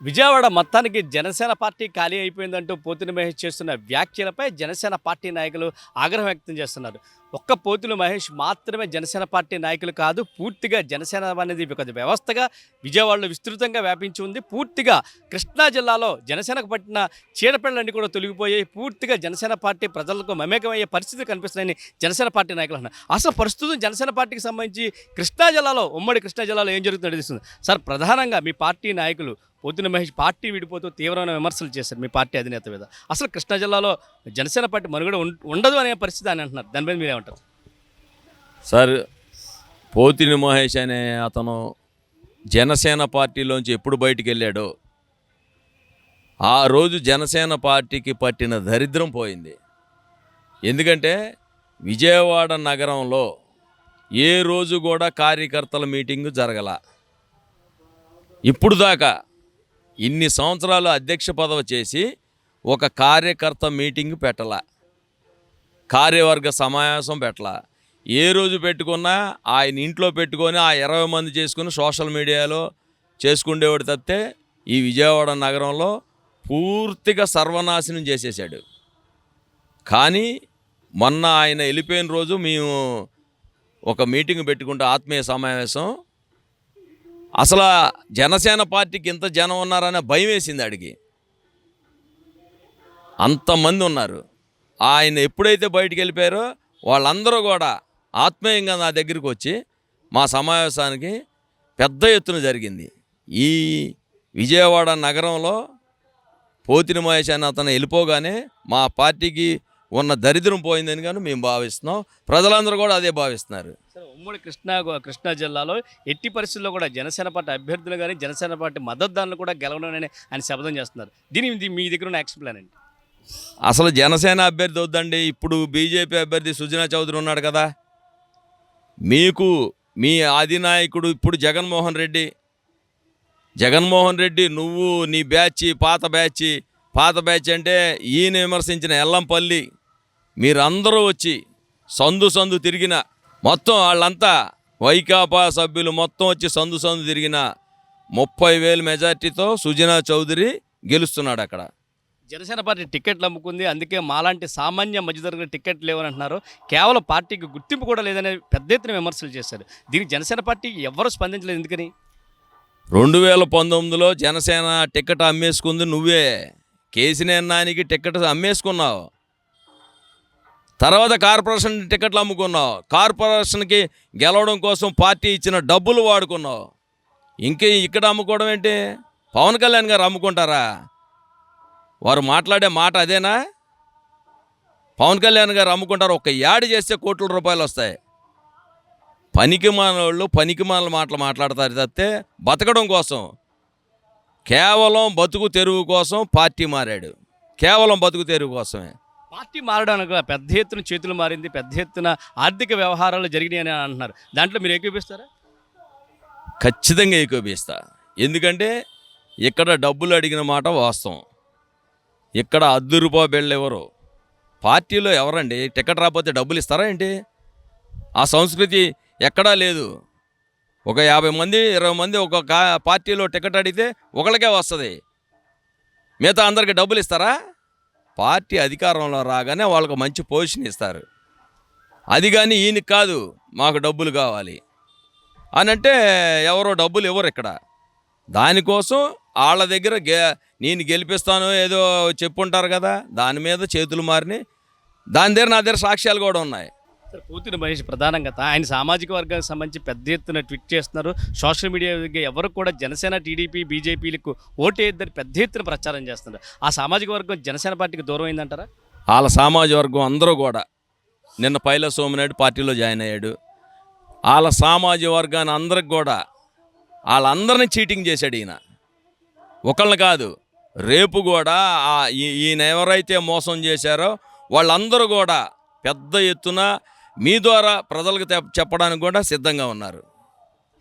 విజయవాడ మొత్తానికి జనసేన పార్టీ ఖాళీ అయిపోయిందంటూ పోతుని మహేష్ చేస్తున్న వ్యాఖ్యలపై జనసేన పార్టీ నాయకులు ఆగ్రహం వ్యక్తం చేస్తున్నారు. ఒక్క పోతులు మహేష్ మాత్రమే జనసేన పార్టీ నాయకులు కాదు పూర్తిగా జనసేన అనేది ఒక వ్యవస్థగా విజయవాడలో విస్తృతంగా వ్యాపించి ఉంది. పూర్తిగా కృష్ణా జిల్లాలో జనసేనకు పట్టిన చీడపిల్లలన్నీ కూడా తొలగిపోయాయి. పూర్తిగా జనసేన పార్టీ ప్రజలకు మమేకమయ్యే పరిస్థితి కనిపిస్తున్నాయని జనసేన పార్టీ నాయకులు అన్నారు. అసలు ప్రస్తుతం జనసేన పార్టీకి సంబంధించి కృష్ణా జిల్లాలో ఉమ్మడి కృష్ణా జిల్లాలో ఏం జరుగుతుందో తెలుస్తుంది సార్ ప్రధానంగా మీ పార్టీ నాయకులు పొద్దున మహేష్ పార్టీ విడిపోతూ తీవ్రమైన విమర్శలు చేశారు మీ పార్టీ అధినేత మీద. అసలు కృష్ణా జిల్లాలో జనసేన పార్టీ మనుగడ ఉం- ఉండదు అనే పరిస్థితి అని అంటున్నారు. దాని మీద మీరేమంటారు సార్ పోతిని మహేష్ అనే అతను జనసేన పార్టీలోంచి ఎప్పుడు బయటికి వెళ్ళాడో ఆ రోజు జనసేన పార్టీకి పట్టిన దరిద్రం పోయింది. ఎందుకంటే విజయవాడ నగరంలో ఏ రోజు కూడా కార్యకర్తల మీటింగు జరగల. ఇప్పుడు దాకా ఇన్ని సంవత్సరాలు అధ్యక్ష పదవి చేసి ఒక కార్యకర్త మీటింగ్ పెట్టల. కార్యవర్గ సమావేశం పెట్టల. ఏ రోజు పెట్టుకున్నా ఆయన ఇంట్లో పెట్టుకొని ఆ ఇరవై మంది చేసుకుని సోషల్ మీడియాలో చేసుకుండేవాడు తప్పితే ఈ విజయవాడ నగరంలో పూర్తిగా సర్వనాశనం చేసేసాడు కానీ మొన్న ఆయన వెళ్ళిపోయిన రోజు మేము ఒక మీటింగ్ పెట్టుకుంటే ఆత్మీయ సమావేశం అసలు జనసేన పార్టీకి ఇంత జనం ఉన్నారనే భయం వేసింది అడిగి అంతమంది ఉన్నారు. ఆయన ఎప్పుడైతే బయటికి వెళ్ళిపోయారో వాళ్ళందరూ కూడా ఆత్మీయంగా నా దగ్గరికి వచ్చి మా సమావేశానికి పెద్ద ఎత్తున జరిగింది. ఈ విజయవాడ నగరంలో పోతిని మహేష్ అని అతను వెళ్ళిపోగానే మా పార్టీకి ఉన్న దరిద్రం పోయిందని కానీ మేము భావిస్తున్నాం. ప్రజలందరూ కూడా అదే భావిస్తున్నారు. సార్ ఉమ్మడి కృష్ణా కృష్ణా జిల్లాలో ఎట్టి పరిస్థితుల్లో కూడా జనసేన పార్టీ అభ్యర్థులు కానీ జనసేన పార్టీ మద్దతుదారులు కూడా గెలవడమని ఆయన శపథం చేస్తున్నారు. దీని మీ దగ్గర ఉన్న యాక్షన్ ప్లాన్ అండి అసలు జనసేన అభ్యర్థి వద్దండి. ఇప్పుడు బీజేపీ అభ్యర్థి సుజనా చౌదరి ఉన్నాడు కదా. మీకు మీ అధినాయకుడు ఇప్పుడు జగన్మోహన్ రెడ్డి. జగన్మోహన్ రెడ్డి నువ్వు నీ బ్యాచ్ పాత బ్యాచ్ పాత బ్యాచ్ అంటే ఈయన విమర్శించిన ఎల్లంపల్లి మీరందరూ వచ్చి సందు సందు తిరిగిన మొత్తం వాళ్ళంతా వైకాపా సభ్యులు మొత్తం వచ్చి సందు సందు తిరిగిన ముప్పై వేలు మెజార్టీతో సుజనా చౌదరి గెలుస్తున్నాడు అక్కడ. జనసేన పార్టీ టికెట్లు అమ్ముకుంది. అందుకే మాలాంటి సామాన్య మధ్యతరగతి టికెట్ లేవని అంటున్నారు కేవలం పార్టీకి గుర్తింపు కూడా లేదనే పెద్ద ఎత్తున విమర్శలు చేశారు. దీనికి జనసేన పార్టీ ఎవరు స్పందించలేదు ఎందుకని? రెండు వేల పంతొమ్మిదిలో జనసేన టికెట్ అమ్మేసుకుంది నువ్వే. కేసినేనానికి టికెట్ అమ్మేసుకున్నావు. తర్వాత కార్పొరేషన్ టికెట్లు అమ్ముకున్నావు. కార్పొరేషన్కి గెలవడం కోసం పార్టీ ఇచ్చిన డబ్బులు వాడుకున్నావు. ఇంకే ఇక్కడ అమ్ముకోవడం ఏంటి? పవన్ కళ్యాణ్ గారు అమ్ముకుంటారా? వారు మాట్లాడే మాట అదేనా? పవన్ కళ్యాణ్ గారు అమ్ముకుంటారు. ఒక యాడ్ చేస్తే కోట్ల రూపాయలు వస్తాయి. పనికి మానవాళ్ళు పనికి మాటలు మాట్లాడతారు తప్పితే బతకడం కోసం. కేవలం బతుకు తెరువు కోసం పార్టీ మారాడు. కేవలం బతుకు తెరువు కోసమే. పార్టీ మారడానికి పెద్ద ఎత్తున చేతులు మారింది పెద్ద ఎత్తున ఆర్థిక వ్యవహారాలు జరిగినాయి అని అంటున్నారు. దాంట్లో మీరు ఏకీపిస్తారా ఖచ్చితంగా ఏకోపిస్తా ఎందుకంటే ఇక్కడ డబ్బులు అడిగిన మాట వాస్తవం. ఇక్కడ అద్దు రూపాయి బిళ్ళ ఎవరు? పార్టీలో ఎవరండి? టికెట్ రాకపోతే డబ్బులు ఇస్తారా ఏంటి? ఆ సంస్కృతి ఎక్కడా లేదు. ఒక యాభై మంది ఇరవై మంది ఒక కా పార్టీలో టికెట్ అడిగితే ఒకళ్ళకే వస్తుంది. మిగతా అందరికి డబ్బులు ఇస్తారా? పార్టీ అధికారంలో రాగానే వాళ్ళకు మంచి పొజిషన్ ఇస్తారు. అది కానీ ఈయనకి కాదు మాకు డబ్బులు కావాలి. అని అంటే ఎవరో డబ్బులు ఇవ్వరు ఇక్కడ. దానికోసం వాళ్ళ దగ్గర గె నేను గెలిపిస్తాను ఏదో చెప్పుంటారు కదా దాని మీద చేతులు మారిని. దాని దగ్గర నా దగ్గర సాక్ష్యాలు కూడా ఉన్నాయి. సార్ పూర్తిన మనిషి ప్రధానంగా ఆయన సామాజిక వర్గానికి సంబంధించి పెద్ద ఎత్తున ట్వీట్ చేస్తున్నారు. సోషల్ మీడియా ఎవరు కూడా జనసేన టీడీపీ బీజేపీలకు ఓటేద్దని పెద్ద ఎత్తున ప్రచారం చేస్తున్నారు. ఆ సామాజిక వర్గం జనసేన పార్టీకి దూరం అయిందంటారా వాళ్ళ సామాజిక వర్గం అందరూ కూడా నిన్న పైల సోమనాయుడు పార్టీలో జాయిన్ అయ్యాడు. వాళ్ళ సామాజిక వర్గాన్ని అందరికి కూడా వాళ్ళందరినీ చీటింగ్ చేశాడు ఈయన. ఒకళ్ళని కాదు రేపు కూడా ఈ- ఈయన ఎవరైతే మోసం చేశారో వాళ్ళందరూ కూడా పెద్ద ఎత్తున మీ ద్వారా ప్రజలకు చెప్పడానికి కూడా సిద్ధంగా ఉన్నారు.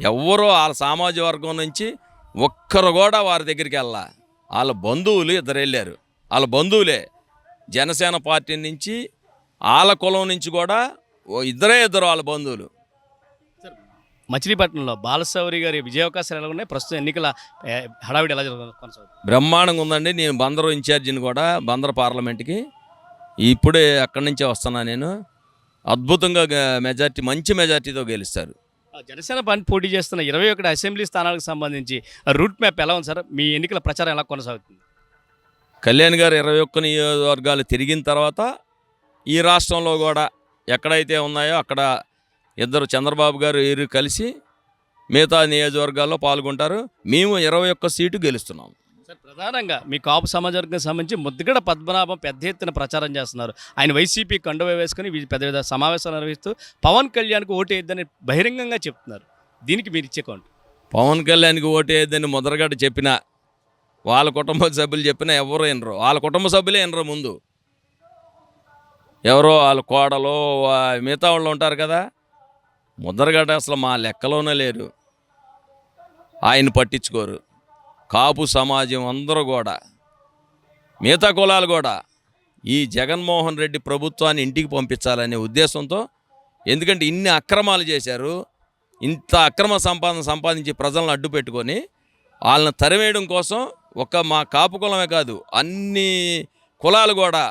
ఎవ్వరూ వాళ్ళ సామాజిక వర్గం నుంచి ఒక్కరు కూడా వారి దగ్గరికి వెళ్ళా. వాళ్ళ బంధువులు ఇద్దరు వెళ్ళారు. వాళ్ళ బంధువులే. జనసేన పార్టీ నుంచి వాళ్ళ కులం నుంచి కూడా ఇద్దరే ఇద్దరు వాళ్ళ బంధువులు. మచిలీపట్నంలో బాలశౌరి గారి విజయావకాశాలు ఎలా ఉన్నాయి? ప్రస్తుతం ఎన్నికల హడావిడి ఎలా జరుగుతుంది? కొనసాగుతుంది బ్రహ్మాండంగా ఉందండి. నేను బందరు ఇన్ఛార్జిని కూడా బందర్ పార్లమెంట్కి. ఇప్పుడే అక్కడి నుంచే వస్తున్నా నేను. అద్భుతంగా మెజార్టీ మంచి మెజార్టీతో గెలుస్తారు. జనసేన పార్టీ పోటీ చేస్తున్న ఇరవై ఒకటి అసెంబ్లీ స్థానాలకు సంబంధించి రూట్ మ్యాప్ ఎలా ఉంది సార్? మీ ఎన్నికల ప్రచారం ఎలా కొనసాగుతుంది? కళ్యాణ్ గారు ఇరవై ఒక్క నియోజకవర్గాలు తిరిగిన తర్వాత ఈ రాష్ట్రంలో కూడా ఎక్కడైతే ఉన్నాయో అక్కడ ఇద్దరు చంద్రబాబు గారు వీరు కలిసి మిగతా నియోజకవర్గాల్లో పాల్గొంటారు. మేము ఇరవై ఒక్క సీటు గెలుస్తున్నాం. సార్ ప్రధానంగా మీ కాపు సమాజవర్గం సంబంధించి ముద్దుగడ పద్మనాభం పెద్ద ఎత్తున ప్రచారం చేస్తున్నారు. ఆయన వైసీపీ కండువ వేసుకుని పెద్ద పెద్ద సమావేశాలు నిర్వహిస్తూ పవన్ కళ్యాణ్కు ఓటు వేయద్దని బహిరంగంగా చెప్తున్నారు. దీనికి మీరు ఇచ్చే కౌంట్? పవన్ కళ్యాణ్కి ఓటు వేయద్దని ముద్రగడ చెప్పిన వాళ్ళ కుటుంబ సభ్యులు చెప్పినా ఎవరు వినరు. వాళ్ళ కుటుంబ సభ్యులే వినరు ముందు. ఎవరో వాళ్ళ కోడలు మిగతా వాళ్ళు ఉంటారు కదా. ముద్రగడ అసలు మా లెక్కలోనే లేరు. ఆయన పట్టించుకోరు. కాపు సమాజం అందరూ కూడా మిగతా కులాలు కూడా ఈ జగన్మోహన్ రెడ్డి ప్రభుత్వాన్ని ఇంటికి పంపించాలనే ఉద్దేశంతో ఎందుకంటే ఇన్ని అక్రమాలు చేశారు ఇంత అక్రమ సంపాదన సంపాదించి ప్రజలను అడ్డు పెట్టుకొని వాళ్ళని తరివేయడం కోసం ఒక మా కాపు కులమే కాదు అన్ని కులాలు కూడా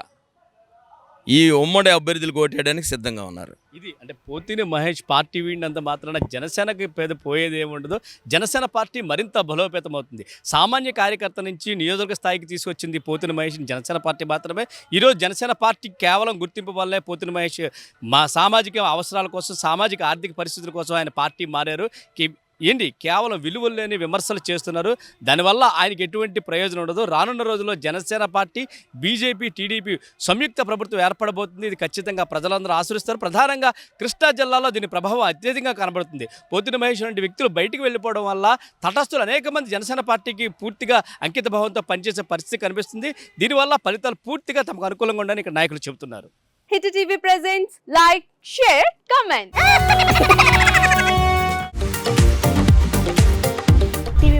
ఈ ఉమ్మడి అభ్యర్థులు కోటేయడానికి సిద్ధంగా ఉన్నారు. ఇది అంటే పోతిని మహేష్ పార్టీ వీడినంత మాత్రాన జనసేనకి పేద పోయేది ఏముండదు జనసేన పార్టీ మరింత బలోపేతం అవుతుంది సామాన్య కార్యకర్త నుంచి నియోజకవర్గ స్థాయికి తీసుకొచ్చింది పోతిని మహేష్ జనసేన పార్టీ మాత్రమే. ఈరోజు జనసేన పార్టీ కేవలం గుర్తింపు వల్లే పోతిని మహేష్ మా సామాజిక అవసరాల కోసం సామాజిక ఆర్థిక పరిస్థితుల కోసం ఆయన పార్టీ మారారు. కి- ఏంటి? కేవలం విలువలు లేని విమర్శలు చేస్తున్నారు. దానివల్ల ఆయనకి ఎటువంటి ప్రయోజనం ఉండదు. రానున్న రోజుల్లో జనసేన పార్టీ బీజేపీ టీడీపీ సంయుక్త ప్రభుత్వం ఏర్పడబోతుంది. ఇది ఖచ్చితంగా ప్రజలందరూ ఆశ్రయిస్తారు ప్రధానంగా కృష్ణా జిల్లాలో దీని ప్రభావం అత్యధికంగా కనబడుతుంది. పొద్దున మహేష్ వంటి వ్యక్తులు బయటికి వెళ్ళిపోవడం వల్ల తటస్థులు అనేక మంది జనసేన పార్టీకి పూర్తిగా అంకిత భావంతో పనిచేసే పరిస్థితి కనిపిస్తుంది. దీనివల్ల ఫలితాలు పూర్తిగా తమకు అనుకూలంగా ఉండని ఇక్కడ నాయకులు చెబుతున్నారు. Hit TV presents like share comment.